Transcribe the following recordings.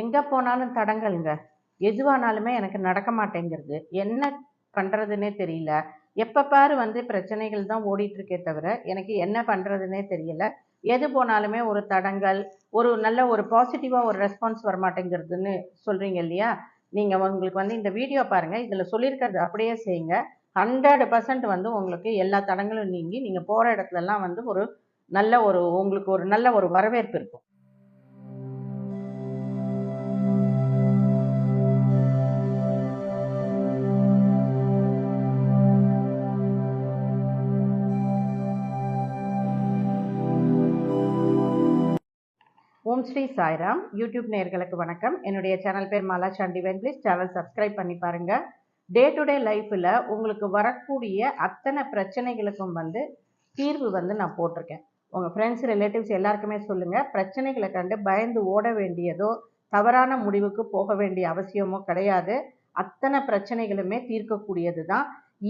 எங்கே போனாலும் தடங்கலுங்க எதுவானாலுமே எனக்கு நடக்க மாட்டேங்கிறது. என்ன பண்ணுறதுனே தெரியல. எப்போ பாரு வந்து பிரச்சனைகள் தான் ஓடிட்டு இருக்கே தவிர எனக்கு என்ன பண்ணுறதுனே தெரியல. எது போனாலுமே ஒரு தடங்கள் ஒரு நல்ல ஒரு பாசிட்டிவாக ஒரு ரெஸ்பான்ஸ் வர மாட்டேங்கிறதுன்னு சொல்கிறீங்க இல்லையா? நீங்கள் உங்களுக்கு வந்து இந்த வீடியோ பாருங்கள் இதில் சொல்லியிருக்கிறது அப்படியே செய்யுங்க. ஹண்ட்ரட் பர்சன்ட் வந்து உங்களுக்கு எல்லா தடங்களும் நீங்கி நீங்கள் போகிற இடத்துலலாம் வந்து ஒரு நல்ல ஒரு உங்களுக்கு ஒரு நல்ல ஒரு வரவேற்பு இருக்கும். ஓம் ஸ்ரீ சாய்ராம். யூடியூப் நேர்களுக்கு வணக்கம். என்னுடைய சேனல் பேர் மாலா சாண்டிவன் ப்ளீஸ் சேனல் சப்ஸ்கிரைப் பண்ணி பாருங்க. டே டு டே லைஃப்பில் உங்களுக்கு வரக்கூடிய அத்தனை பிரச்சனைகளுக்கும் வந்து தீர்வு வந்து நான் போட்டிருக்கேன். உங்கள் ஃப்ரெண்ட்ஸ் ரிலேட்டிவ்ஸ் எல்லாருக்குமே சொல்லுங்கள் பிரச்சனைகளை கண்டு பயந்து ஓட வேண்டியதோ தவறான முடிவுக்கு போக வேண்டிய அவசியமோ கிடையாது. அத்தனை பிரச்சனைகளுமே தீர்க்கக்கூடியது தான்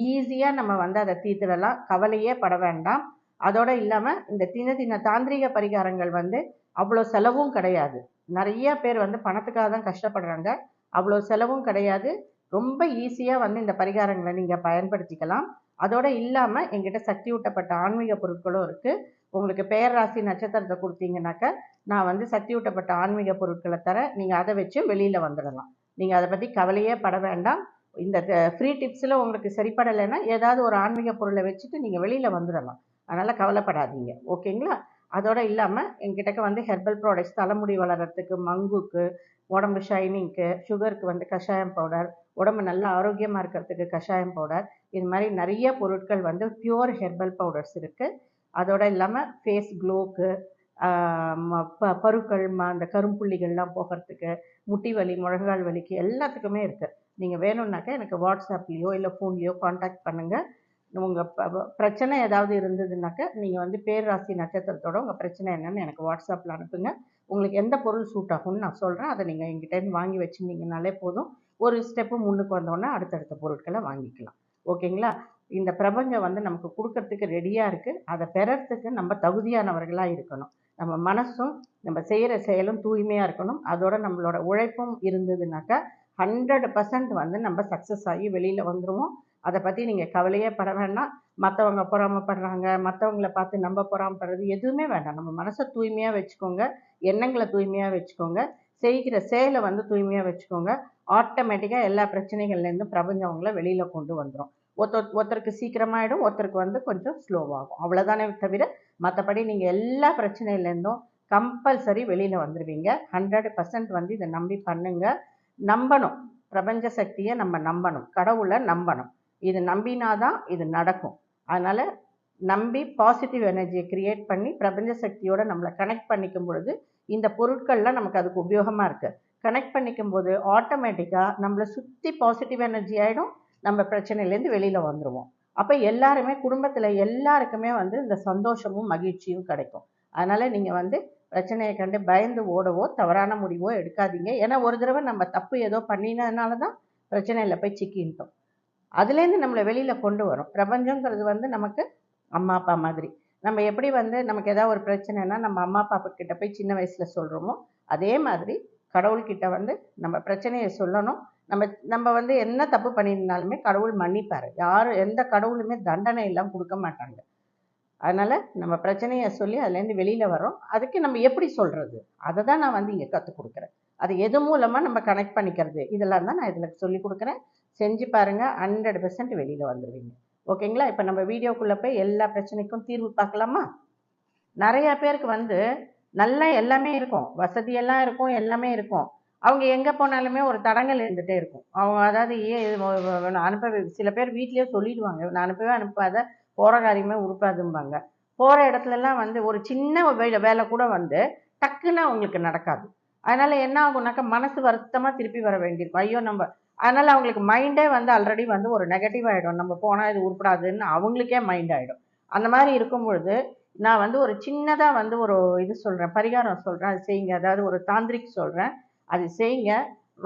ஈஸியாக நம்ம வந்து அதை தீர்த்துடலாம். கவலையே பட வேண்டாம். அதோடு இல்லாமல் இந்த சின்ன சின்ன தாந்திரிக பரிகாரங்கள் வந்து அவ்வளோ செலவும் கிடையாது. நிறைய பேர் வந்து பணத்துக்காக தான் கஷ்டப்படுறாங்க. அவ்வளோ செலவும் கிடையாது. ரொம்ப ஈஸியாக வந்து இந்த பரிகாரங்களை நீங்கள் பயன்படுத்திக்கலாம். அதோடு இல்லாமல் எங்கிட்ட சக்தி ஊட்டப்பட்ட ஆன்மீக பொருட்களும் இருக்குது உங்களுக்கு பெயர் ராசி நட்சத்திரத்தை கொடுத்தீங்கன்னாக்க நான் வந்து சக்தி ஊட்டப்பட்ட ஆன்மீக பொருட்களை தர நீங்கள் அதை வச்சு வெளியில் வந்துடலாம். நீங்கள் அதை பற்றி கவலையே பட வேண்டாம். இந்த ஃப்ரீ டிப்ஸில் உங்களுக்கு சரிப்படலைன்னா ஏதாவது ஒரு ஆன்மீக பொருளை வச்சுட்டு நீங்கள் வெளியில் வந்துடலாம். அதனால் கவலைப்படாதீங்க. ஓகேங்களா? அதோடு இல்லாமல் எங்கிட்டக்க வந்து ஹெர்பல் ப்ராடக்ட்ஸ் தலைமுடி வளர்கிறதுக்கு மங்குக்கு உடம்பு ஷைனிங்க்கு சுகருக்கு வந்து கஷாயம் பவுடர் உடம்பு நல்லா ஆரோக்கியமாக இருக்கிறதுக்கு கஷாயம் பவுடர் இது மாதிரி நிறைய பொருட்கள் வந்து பியூர் ஹெர்பல் பவுடர்ஸ் இருக்குது அதோடு இல்லாமல் ஃபேஸ் க்ளோக்கு ப பருக்கள் ம அந்த கரும்புள்ளிகள்லாம் போகிறதுக்கு முட்டி வலி முழங்கால் வலிக்கு எல்லாத்துக்குமே இருக்குது நீங்கள் வேணும்னாக்கா எனக்கு வாட்ஸ்அப்லேயோ இல்லை ஃபோன்லேயோ காண்டாக்ட் பண்ணுங்கள் உங்கள் ப பிரச்சனை ஏதாவது இருந்ததுனாக்கா நீங்கள் வந்து பேராசி நட்சத்திரத்தோட உங்கள் பிரச்சனை என்னென்னு எனக்கு வாட்ஸ்அப்பில் அனுப்புங்க. உங்களுக்கு எந்த பொருள் சூட் ஆகும்னு நான் சொல்கிறேன் அதை நீங்கள் எங்கிட்டேருந்து வாங்கி வச்சுருந்தீங்கனாலே போதும். ஒரு ஸ்டெப்பு முன்னுக்கு வந்தோடனே அடுத்தடுத்த பொருட்களை வாங்கிக்கலாம். ஓகேங்களா? இந்த பிரபஞ்சம் வந்து நமக்கு கொடுக்கறதுக்கு ரெடியாக இருக்குது அதை பெறறதுக்கு நம்ம தகுதியானவர்களாக இருக்கணும். நம்ம மனசும் நம்ம செய்கிற செயலும் தூய்மையாக இருக்கணும். அதோட நம்மளோட உழைப்பும் இருந்ததுனாக்கா ஹண்ட்ரட் பர்சன்ட் வந்து நம்ம சக்ஸஸ் ஆகி வெளியில் வந்துடுவோம் அதை பற்றி நீங்கள் கவலையே பட வேண்டாம். மற்றவங்க பொறாமப்படுறாங்க மற்றவங்கள பார்த்து நம்ம பொறாமப்படுறது எதுவுமே வேண்டாம். நம்ம மனசை தூய்மையாக வச்சுக்கோங்க. எண்ணங்களை தூய்மையாக வச்சுக்கோங்க. செய்கிற செயலை வந்து தூய்மையாக வச்சுக்கோங்க. ஆட்டோமேட்டிக்காக எல்லா பிரச்சனைகள்லேருந்தும் பிரபஞ்சம் அவங்கள வெளியில் கொண்டு வந்துடும் ஒருத்தர் ஒருத்தருக்கு சீக்கிரமாயிடும் ஒருத்தருக்கு வந்து கொஞ்சம் ஸ்லோவாகும். அவ்வளோதானே தவிர மற்றபடி நீங்கள் எல்லா பிரச்சனையிலேருந்தும் கம்பல்சரி வெளியில் வந்துடுவீங்க ஹண்ட்ரட் பர்சன்ட் வந்து இதை நம்பி பண்ணுங்கள் நம்பணும். பிரபஞ்ச சக்தியை நம்ம நம்பணும். கடவுளை நம்பணும். இது நம்பினாதான் இது நடக்கும். அதனால் நம்பி பாசிட்டிவ் எனர்ஜியை க்ரியேட் பண்ணி பிரபஞ்ச சக்தியோட நம்மளை கனெக்ட் பண்ணிக்கும் பொழுது இந்த பொருட்கள்லாம் நமக்கு அதுக்கு உபயோகமாக இருக்குது கனெக்ட் பண்ணிக்கும் போது ஆட்டோமேட்டிக்காக நம்மளை சுற்றி பாசிட்டிவ் எனர்ஜி ஆகிடும் நம்ம பிரச்சனையிலேருந்து வெளியில் வந்துடுவோம் அப்போ எல்லாருமே குடும்பத்தில் எல்லாருக்குமே வந்து இந்த சந்தோஷமும் மகிழ்ச்சியும் கிடைக்கும். அதனால் நீங்கள் வந்து பிரச்சனையை கண்டு பயந்து ஓடவோ தவறான முடிவோ எடுக்காதீங்க. ஏன்னா ஒரு தடவை நம்ம தப்பு ஏதோ பண்ணினதுனால தான் பிரச்சனையில் போய் சிக்கின்ட்டோம். அதுலேருந்து நம்மளை வெளியில் கொண்டு வரும். பிரபஞ்சங்கிறது வந்து நமக்கு அம்மா அப்பா மாதிரி. நம்ம எப்படி வந்து நமக்கு ஏதாவது ஒரு பிரச்சனைனா நம்ம அம்மா அப்பா கிட்ட போய் சின்ன வயசில் சொல்கிறோமோ அதே மாதிரி கடவுள்கிட்ட வந்து நம்ம பிரச்சனையை சொல்லணும். நம்ம நம்ம வந்து என்ன தப்பு பண்ணியிருந்தாலுமே கடவுள் மன்னிப்பார். யாரும் எந்த கடவுளுமே தண்டனை எல்லாம் கொடுக்க மாட்டாங்க. அதனால் நம்ம பிரச்சனையை சொல்லி அதுலேருந்து வெளியில் வரோம் அதுக்கு நம்ம எப்படி சொல்கிறது அதை தான் நான் வந்து இங்கே கற்றுக் கொடுக்குறேன். அது எது மூலமாக நம்ம கனெக்ட் பண்ணிக்கிறது? இதெல்லாம் தான் நான் இதில் சொல்லி கொடுக்குறேன். செஞ்சு பாருங்கள் ஹண்ட்ரட் பர்சன்ட் வெளியில் வந்துடுவீங்க ஓகேங்களா? இப்போ நம்ம வீடியோக்குள்ளே போய் எல்லா பிரச்சனைக்கும் தீர்வு பார்க்கலாமா? நிறையா பேருக்கு வந்து நல்லா எல்லாமே இருக்கும். வசதியெல்லாம் இருக்கும் எல்லாமே இருக்கும். அவங்க எங்கே போனாலுமே ஒரு தடங்கள் இருந்துகிட்டே இருக்கும். அவங்க அதாவது ஏன் அனுப்ப சில பேர் வீட்லேயே சொல்லிடுவாங்க. நான் அனுப்பவே அனுப்பாத போகிற காரியமே உருப்பாதும்பாங்க. போகிற இடத்துலலாம் வந்து ஒரு சின்ன வேலை வேலை கூட வந்து டக்குன்னு அவங்களுக்கு நடக்காது. அதனால் என்ன ஆகும்னாக்கா மனசு வருத்தமாக திருப்பி வர வேண்டியிருக்கும். ஐயோ நம்ம அதனால் அவங்களுக்கு மைண்டே வந்து ஆல்ரெடி வந்து ஒரு நெகட்டிவ் ஆகிடும் நம்ம போனால் இது உருப்படாதுன்னு அவங்களுக்கே மைண்ட் ஆகிடும் அந்த மாதிரி இருக்கும் பொழுது நான் வந்து ஒரு சின்னதாக வந்து ஒரு இது சொல்கிறேன் பரிகாரம் சொல்கிறேன் அது செய்யுங்க. அதாவது ஒரு தாந்திரிக் சொல்கிறேன் அது செய்யுங்க.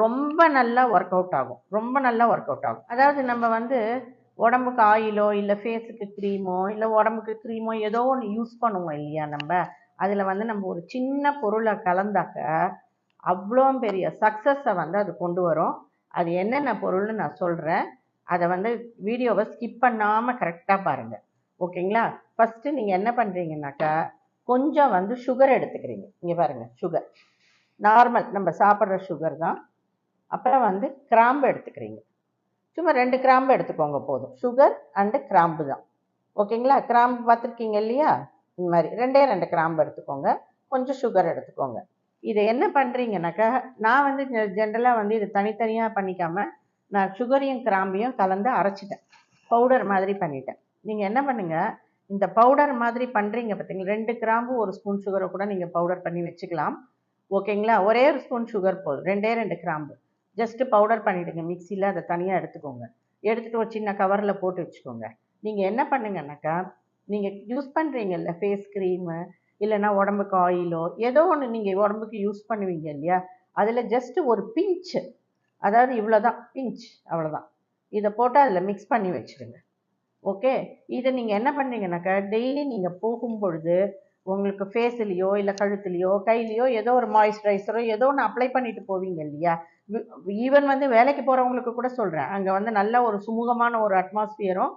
ரொம்ப நல்லா ஒர்க் அவுட் ஆகும். ரொம்ப நல்லா ஒர்க் அவுட் ஆகும். அதாவது நம்ம வந்து உடம்புக்கு ஆயிலோ இல்லை ஃபேஸுக்கு க்ரீமோ இல்லை உடம்புக்கு க்ரீமோ ஏதோ ஒன்று யூஸ் பண்ணுவோம் இல்லையா நம்ம? அதில் வந்து நம்ம ஒரு சின்ன பொருளை கலந்தாக்க அவ்வளோ பெரிய சக்ஸஸை வந்து அது கொண்டு வரும். அது என்னென்ன பொருள்னு நான் சொல்கிறேன் அதை வந்து வீடியோவை ஸ்கிப் பண்ணாமல் கரெக்டாக பாருங்கள் ஓகேங்களா? ஃபஸ்ட்டு நீங்கள் என்ன பண்ணுறீங்கனாக்கா கொஞ்சம் வந்து சுகர் எடுத்துக்கிறீங்க. இங்கே பாருங்கள் சுகர் நார்மல் நம்ம சாப்பிட்ற சுகர் தான். அப்புறம் வந்து கிராம்பு எடுத்துக்கிறீங்க. சும்மா ரெண்டு கிராம்பு எடுத்துக்கோங்க போதும். சுகர் அண்டு கிராம்பு தான். ஓகேங்களா? கிராம்பு பார்த்துருக்கீங்க இல்லையா? இந்த மாதிரி. ரெண்டே ரெண்டு கிராம்பு எடுத்துக்கோங்க. கொஞ்சம் சுகர் எடுத்துக்கோங்க. இதை என்ன பண்ணுறீங்கனாக்கா நான் வந்து ஜென்ரலாக வந்து இது தனித்தனியாக பண்ணிக்காமல் நான் சுகரையும் கிராம்பையும் கலந்து அரைச்சிட்டேன். பவுடர் மாதிரி பண்ணிட்டேன். நீங்கள் என்ன பண்ணுங்கள் இந்த பவுடர் மாதிரி பண்ணுறீங்க பார்த்தீங்களா ரெண்டு கிராம்பு ஒரு ஸ்பூன் சுகரை கூட நீங்கள் பவுடர் பண்ணி வச்சுக்கலாம். ஓகேங்களா ஒரே ஒரு ஸ்பூன் சுகர் போதும். ரெண்டே ரெண்டு கிராம்பு. ஜஸ்ட்டு பவுடர் பண்ணிவிடுங்க மிக்சியில் அதை தனியாக எடுத்துக்கோங்க. எடுத்துகிட்டு ஒரு சின்ன கவரில் போட்டு வச்சுக்கோங்க. நீங்கள் என்ன பண்ணுங்கன்னாக்கா நீங்கள் யூஸ் பண்ணுறீங்கல்ல ஃபேஸ் க்ரீமு இல்லைன்னா உடம்புக்கு ஆயிலோ ஏதோ ஒன்று நீங்கள் உடம்புக்கு யூஸ் பண்ணுவீங்க இல்லையா? அதில் ஜஸ்ட்டு ஒரு பிஞ்சு அதாவது இவ்வளோ தான் பிஞ்ச் அவ்வளோதான் இதை போட்டு அதில் மிக்ஸ் பண்ணி வச்சுருங்க ஓகே இதை நீங்கள் என்ன பண்ணுறீங்கனாக்கா டெய்லி நீங்கள் போகும் பொழுது உங்களுக்கு ஃபேஸ்லேயோ இல்லை கழுத்துலையோ கையிலையோ ஏதோ ஒரு மாய்ஸ்சரைசரோ ஏதோ ஒன்று அப்ளை பண்ணிட்டு போவீங்க இல்லையா? ஈவன் வந்து வேலைக்கு போகிறவங்களுக்கு கூட சொல்கிறேன் அங்கே வந்து நல்ல ஒரு சுமூகமான ஒரு அட்மாஸ்பியரும்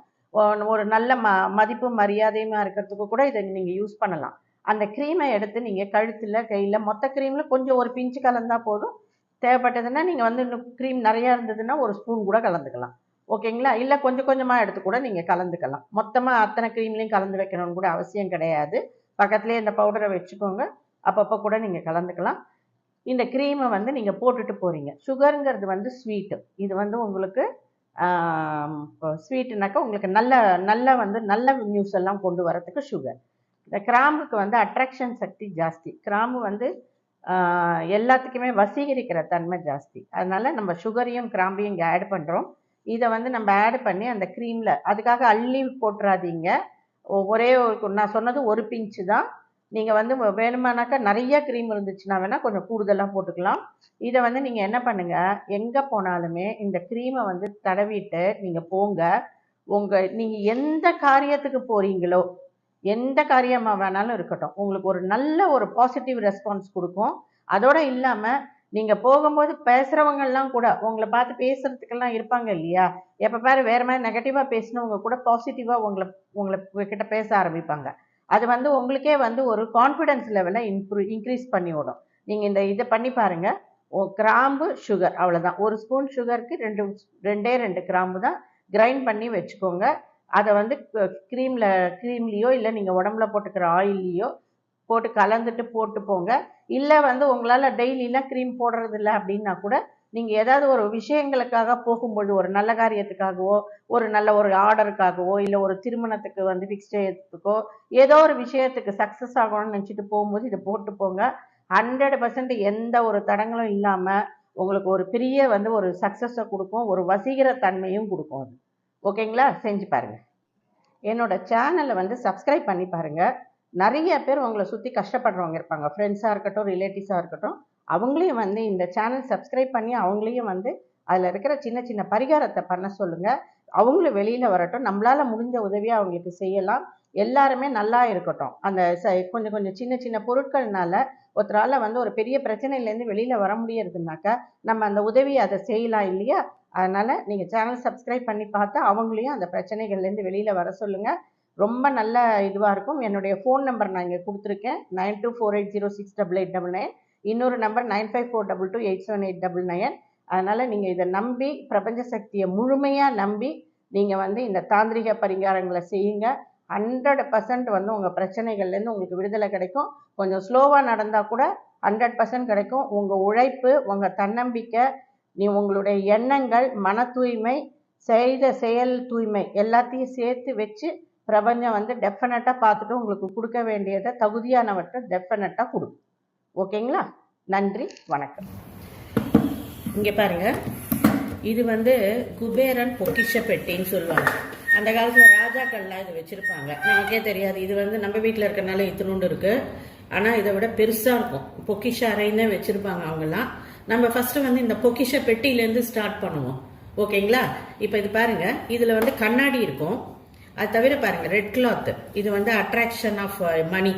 ஒரு நல்ல ம மதிப்பு மரியாதையுமா இருக்கிறதுக்கு கூட இதை நீங்கள் யூஸ் பண்ணலாம். அந்த க்ரீமை எடுத்து நீங்கள் கழுத்தில் கையில் மொத்த க்ரீமில் கொஞ்சம் ஒரு பிஞ்சு கலந்தால் போதும். தேவைப்பட்டதுன்னா நீங்கள் வந்து இன்னும் க்ரீம் நிறையா இருந்ததுன்னா ஒரு ஸ்பூன் கூட கலந்துக்கலாம். ஓகேங்களா? இல்லை கொஞ்சம் கொஞ்சமாக எடுத்து கூட நீங்கள் கலந்துக்கலாம். மொத்தமாக அத்தனை க்ரீம்லேயும் கலந்து வைக்கணும்னு கூட அவசியம் கிடையாது. பக்கத்துலேயே இந்த பவுடரை வச்சுக்கோங்க. அப்பப்போ கூட நீங்கள் கலந்துக்கலாம். இந்த க்ரீமை வந்து நீங்கள் போட்டுட்டு போகிறீங்க சுகருங்கிறது வந்து ஸ்வீட்டு இது வந்து உங்களுக்கு ஸ்வீட்டுனாக்கா உங்களுக்கு நல்ல நல்ல வந்து நல்ல நியூஸ் எல்லாம் கொண்டு வரத்துக்கு சுகர் இந்த கிராம்புக்கு வந்து அட்ராக்ஷன் சக்தி ஜாஸ்தி. கிராம்பு வந்து எல்லாத்துக்குமே வசீகரிக்கிற தன்மை ஜாஸ்தி. அதனால் நம்ம சுகரையும் கிராம்பையும் இங்கே ஆட் பண்ணுறோம் இதை வந்து நம்ம ஆட் பண்ணி அந்த க்ரீமில் அதுக்காக அள்ளி போட்டுறாதீங்க. ஒரே நான் சொன்னது ஒரு பிஞ்சு தான். நீங்கள் வந்து வேணுமானாக்கா நிறைய க்ரீம் இருந்துச்சுன்னா வேணால் கொஞ்சம் கூடுதலாக போட்டுக்கலாம். இதை வந்து நீங்கள் என்ன பண்ணுங்கள் எங்கே போனாலுமே இந்த க்ரீமை வந்து தடவிட்டு நீங்கள் போங்க. உங்கள் நீங்கள் எந்த காரியத்துக்கு போகிறீங்களோ எந்த காரியமாக வேணாலும் இருக்கட்டும். உங்களுக்கு ஒரு நல்ல ஒரு பாசிட்டிவ் ரெஸ்பான்ஸ் கொடுக்கும். அதோடு இல்லாமல் நீங்கள் போகும்போது பேசுகிறவங்கெல்லாம் கூட உங்களை பார்த்து பேசுகிறதுக்கெல்லாம் இருப்பாங்க இல்லையா? எப்போ பாரு வேறு மாதிரி நெகட்டிவாக பேசினவங்க கூட பாசிட்டிவாக உங்களை உங்களை கிட்ட பேச ஆரம்பிப்பாங்க. அது வந்து உங்களுக்கே வந்து ஒரு கான்ஃபிடென்ஸ் லெவலை இம்ப்ரூவ் இன்க்ரீஸ் பண்ணி விடும். நீங்கள் இந்த இதை பண்ணி பாருங்கள் கிராம்பு சுகர் அவ்வளோதான் ஒரு ஸ்பூன் சுகருக்கு ரெண்டு ரெண்டே ரெண்டு கிராம்பு தான். கிரைண்ட் பண்ணி வச்சுக்கோங்க. அதை வந்து க்ரீமில் க்ரீம்லேயோ இல்லை நீங்கள் உடம்புல போட்டுக்கிற ஆயில்லையோ போட்டு கலந்துட்டு போட்டு போங்க. இல்லை வந்து உங்களால் டெய்லிலாம் க்ரீம் போடுறது இல்லை அப்படின்னா கூட நீங்கள் ஏதாவது ஒரு விஷயங்களுக்காக போகும்பொழுது ஒரு நல்ல காரியத்துக்காகவோ ஒரு நல்ல ஒரு ஆர்டருக்காகவோ இல்லை ஒரு திருமணத்துக்கு வந்து ஃபிக்ஸ் செய்யறதுக்கோ ஏதோ ஒரு விஷயத்துக்கு சக்ஸஸ் ஆகணும்னு நினச்சிட்டு போகும்போது இதை போட்டு போங்க. ஹண்ட்ரட் பர்சன்ட் எந்த ஒரு தடங்களும் இல்லாமல் உங்களுக்கு ஒரு பெரிய வந்து ஒரு சக்ஸஸை கொடுக்கும் ஒரு வசீகர தன்மையும் கொடுக்கும் அது. ஓகேங்களா? செஞ்சு பாருங்கள் என்னோடய சேனலை வந்து சப்ஸ்கிரைப் பண்ணி பாருங்கள் நிறைய பேர் உங்களை சுற்றி கஷ்டப்படுறவங்க இருப்பாங்க. ஃப்ரெண்ட்ஸாக இருக்கட்டும் ரிலேட்டிவ்ஸாக இருக்கட்டும் அவங்களையும் வந்து இந்த சேனல் சப்ஸ்கிரைப் பண்ணி அவங்களையும் வந்து அதில் இருக்கிற சின்ன சின்ன பரிகாரத்தை பண்ண சொல்லுங்கள் அவங்களும் வெளியில் வரட்டும். நம்மளால் முடிஞ்ச உதவியை அவங்களுக்கு செய்யலாம். எல்லாருமே நல்லா இருக்கட்டும். அந்த ச கொஞ்சம் கொஞ்சம் சின்ன சின்ன பொருட்கள்னால ஒருத்தரால் வந்து ஒரு பெரிய பிரச்சனையிலேருந்து வெளியில் வர முடியறதுனாக்கா நம்ம அந்த உதவியை அதை செய்யலாம் இல்லையா? அதனால் நீங்கள் சேனல் சப்ஸ்கிரைப் பண்ணி பார்த்து அவங்களையும் அந்த பிரச்சனைகள்லேருந்து வெளியில் வர சொல்லுங்கள் ரொம்ப நல்ல இதுவாக இருக்கும். என்னுடைய ஃபோன் நம்பர் நான் இங்கே கொடுத்துருக்கேன். Nine two four eight zero six double eight double nine இன்னொரு number nine five four double two eight seven eight double nine அதனால் நீங்கள் இதை நம்பி பிரபஞ்ச சக்தியை முழுமையாக நம்பி நீங்கள் வந்து இந்த தாந்திரிக பரிகாரங்களை செய்யுங்க. ஹண்ட்ரட் பர்சன்ட் வந்து உங்கள் பிரச்சனைகள்லேருந்து உங்களுக்கு விடுதலை கிடைக்கும். கொஞ்சம் ஸ்லோவாக நடந்தால் கூட ஹண்ட்ரட் பர்சன்ட் கிடைக்கும். உங்கள் உழைப்பு உங்கள் தன்னம்பிக்கை நீ உங்களுடைய எண்ணங்கள் மன தூய்மை செய்த செயல் தூய்மை எல்லாத்தையும் சேர்த்து வச்சு பிரபஞ்சம் வந்து டெஃபினட்டாக பார்த்துட்டு உங்களுக்கு கொடுக்க வேண்டியதை தகுதியானவற்றை டெஃபினட்டாக கொடுக்கும் ஓகேங்களா? நன்றி வணக்கம். இங்கே பாருங்கள் இது வந்து குபேரன் பொக்கிஷ பெட்டின்னு சொல்லுவாங்க. அந்த காலத்தில் ராஜாக்கள்லாம் இது வச்சுருப்பாங்க. நமக்கே தெரியாது. இது வந்து நம்ம வீட்டில் இருக்கிறனால இத்தினோண்டு இருக்கு. ஆனால் இதை விட பெருசாக இருக்கும். பொக்கிஷ அறைன்னு வச்சுருப்பாங்க அவங்கெல்லாம். நம்ம ஃபஸ்ட்டு வந்து இந்த பொக்கிஷ பெட்டியிலேருந்து ஸ்டார்ட் பண்ணுவோம். ஓகேங்களா? இப்போ இது பாருங்க. இதில் வந்து கண்ணாடி இருக்கும். அது தவிர பாருங்க ரெட் கிளாத்து இது வந்து attraction of money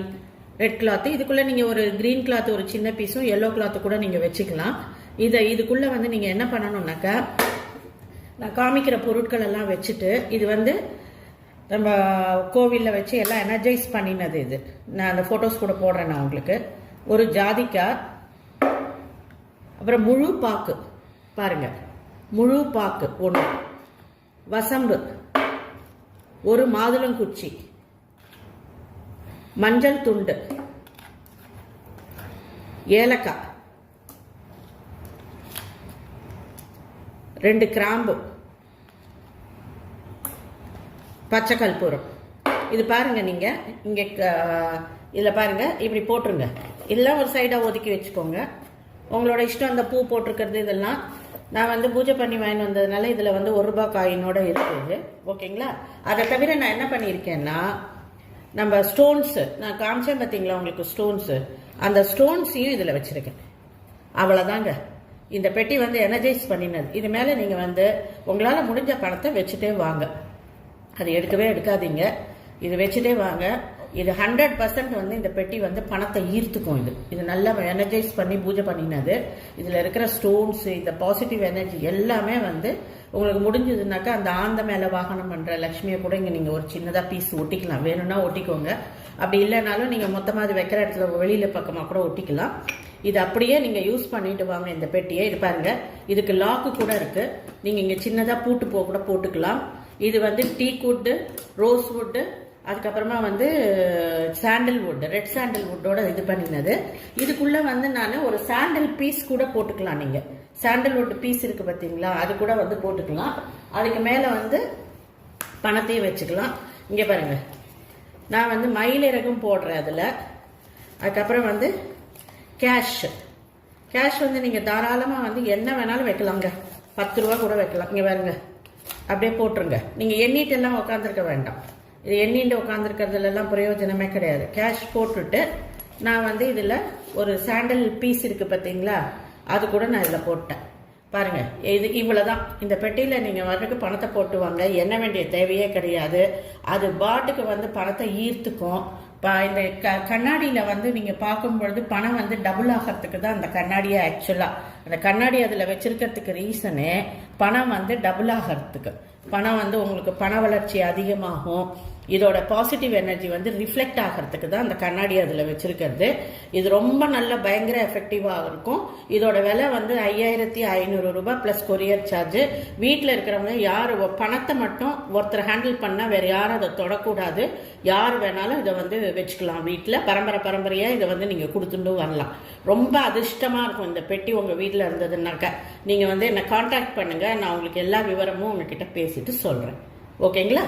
red cloth இதுக்குள்ளே நீங்கள் ஒரு கிரீன் கிளாத் ஒரு சின்ன பீஸும் எல்லோ கிளாத்து கூட நீங்கள் வச்சுக்கலாம். இதை இதுக்குள்ளே வந்து நீங்கள் என்ன பண்ணணும்னாக்கா நான் காமிக்கிற பொருட்கள் எல்லாம் வச்சுட்டு இது வந்து நம்ம கோவிலில் வச்சு எல்லாம் எனர்ஜைஸ் பண்ணினது இது. நான் அந்த ஃபோட்டோஸ் கூட போடுறேன் நான் உங்களுக்கு. ஒரு ஜாதிக்காய் அப்புறம் முழு பாக்கு. பாருங்க. முழு பாக்கு ஒன்று வசம்பு. ஒரு மாதுளங்குச்சி. மஞ்சள் துண்டு. ஏலக்காய். ரெண்டு கிராம்பு. பச்சை கற்பூரம் இது பாருங்க நீங்கள் இங்கே க- பாருங்கள் இப்படி போட்டுருங்க. எல்லாம் ஒரு சைடாக ஒதுக்கி வச்சுக்கோங்க. உங்களோட இஷ்டம் அந்த பூ போட்டிருக்கிறது இதெல்லாம். நான் வந்து பூஜை பண்ணி வாங்கிட்டு வந்ததுனால இதில் வந்து ஒரு ரூபாய் காயினோட இருக்குது. ஓகேங்களா? அதை தவிர நான் என்ன பண்ணியிருக்கேன்னா நம்ம ஸ்டோன்ஸு நான் காமிச்சேன் பார்த்தீங்களா உங்களுக்கு ஸ்டோன்ஸு அந்த ஸ்டோன்ஸையும் இதில் வச்சுருக்கேன். அவ்வளோதாங்க இந்த பெட்டி வந்து எனர்ஜைஸ் பண்ணினது. இது மேலே நீங்கள் வந்து உங்களால் முடிஞ்ச பணத்தை வச்சுட்டே வாங்க. அது எடுக்கவே எடுக்காதீங்க. இது வச்சுட்டே வாங்க. இது ஹண்ட்ரட் பர்சன்ட் வந்து இந்த பெட்டி வந்து பணத்தை ஈர்த்துக்கும் இது. இது நல்லா எனர்ஜைஸ் பண்ணி பூஜை பண்ணினது. இதில் இருக்கிற ஸ்டோன்ஸ் இந்த பாசிட்டிவ் எனர்ஜி எல்லாமே வந்து உங்களுக்கு முடிஞ்சதுனாக்கா அந்த ஆந்த மேலே வாகனம் பண்ணுற லக்ஷ்மியை கூட இங்கே நீங்கள் ஒரு சின்னதாக பீஸ் ஒட்டிக்கலாம். வேணும்னா ஒட்டிக்கோங்க. அப்படி இல்லைனாலும் நீங்கள் மொத்தமாக அது வைக்கிற இடத்துல வெளியில் பக்கமாக கூட ஒட்டிக்கலாம். இது அப்படியே நீங்கள் யூஸ் பண்ணிட்டு வாங்க இந்த பெட்டியை. இது பாருங்கள் இதுக்கு லாக்கு கூட இருக்குது நீங்கள் இங்கே சின்னதாக பூட்டு போக கூட போட்டுக்கலாம். இது வந்து டீ வுட்டு ரோஸ் வுட்டு அதுக்கப்புறமா வந்து சாண்டில்வுட் ரெட் சாண்டல் வுட்டோட இது பண்ணினது. இதுக்குள்ளே வந்து நான் ஒரு சாண்டல் பீஸ் கூட போட்டுக்கலாம் நீங்கள் சாண்டில்வுட் பீஸ் இருக்குது பார்த்தீங்களா அது கூட வந்து போட்டுக்கலாம். அதுக்கு மேலே வந்து பணத்தையும் வச்சுக்கலாம். இங்கே பாருங்க. நான் வந்து மயிலிறகும் போடுறேன் அதில். அதுக்கப்புறம் வந்து கேஷ் கேஷ் வந்து நீங்கள் தாராளமாக வந்து என்ன வேணாலும் வைக்கலாங்க பத்து ரூபா கூட வைக்கலாம். இங்கே பாருங்கள் அப்படியே போட்டுருங்க. நீங்கள் எண்ணிட்டு எல்லாம் உட்காந்துருக்க வேண்டாம். இது எண்ணிட்டு உட்காந்துருக்கறதுலெல்லாம் பிரயோஜனமே கிடையாது. கேஷ் போட்டுட்டு நான் வந்து இதில் ஒரு சாண்டல் பீஸ் இருக்குது பார்த்தீங்களா அது கூட நான் இதில் போட்டேன். பாருங்கள் இது இவ்வளவுதான். இந்த பெட்டியில் நீங்கள் வர்றதுக்கு பணத்தை போட்டு வாங்க எண்ண வேண்டிய தேவையே கிடையாது. அது பாட்டுக்கு வந்து பணத்தை ஈர்த்துக்கும். இந்த க கண்ணாடியில் வந்து நீங்கள் பார்க்கும்பொழுது பணம் வந்து டபுள் ஆகிறதுக்கு தான் அந்த கண்ணாடியை ஆக்சுவலாக அந்த கண்ணாடி அதில் வச்சுருக்கிறதுக்கு ரீசனு பணம் வந்து டபுள் ஆகிறதுக்கு. பணம் வந்து உங்களுக்கு பண வளர்ச்சி அதிகமாகும். இதோட பாசிட்டிவ் எனர்ஜி வந்து ரிஃப்ளெக்ட் ஆகிறதுக்கு தான் அந்த கண்ணாடி அதில் வச்சுருக்கிறது. இது ரொம்ப நல்ல பயங்கர எஃபெக்டிவாக இருக்கும். இதோட விலை வந்து ஐயாயிரத்தி ஐநூறு ரூபாய் ப்ளஸ் கொரியர் சார்ஜு வீட்டில் இருக்கிறவங்க யார் பணத்தை மட்டும் ஒருத்தர் ஹேண்டில் பண்ணால் வேறு யாரும் அதை தொடக்கூடாது. யார் வேணாலும் இதை வந்து வச்சுக்கலாம். வீட்டில் பரம்பரை பரம்பரையாக இதை வந்து நீங்கள் கொடுத்துட்டு வரலாம். ரொம்ப அதிர்ஷ்டமாக இருக்கும் இந்த பெட்டி உங்கள் வீட்டில் இருந்ததுனாக்க நீங்கள் வந்து என்னை காண்டாக்ட் பண்ணுங்கள் நான் உங்களுக்கு எல்லா விவரமும் உங்ககிட்ட பேசிட்டு சொல்கிறேன் ஓகேங்களா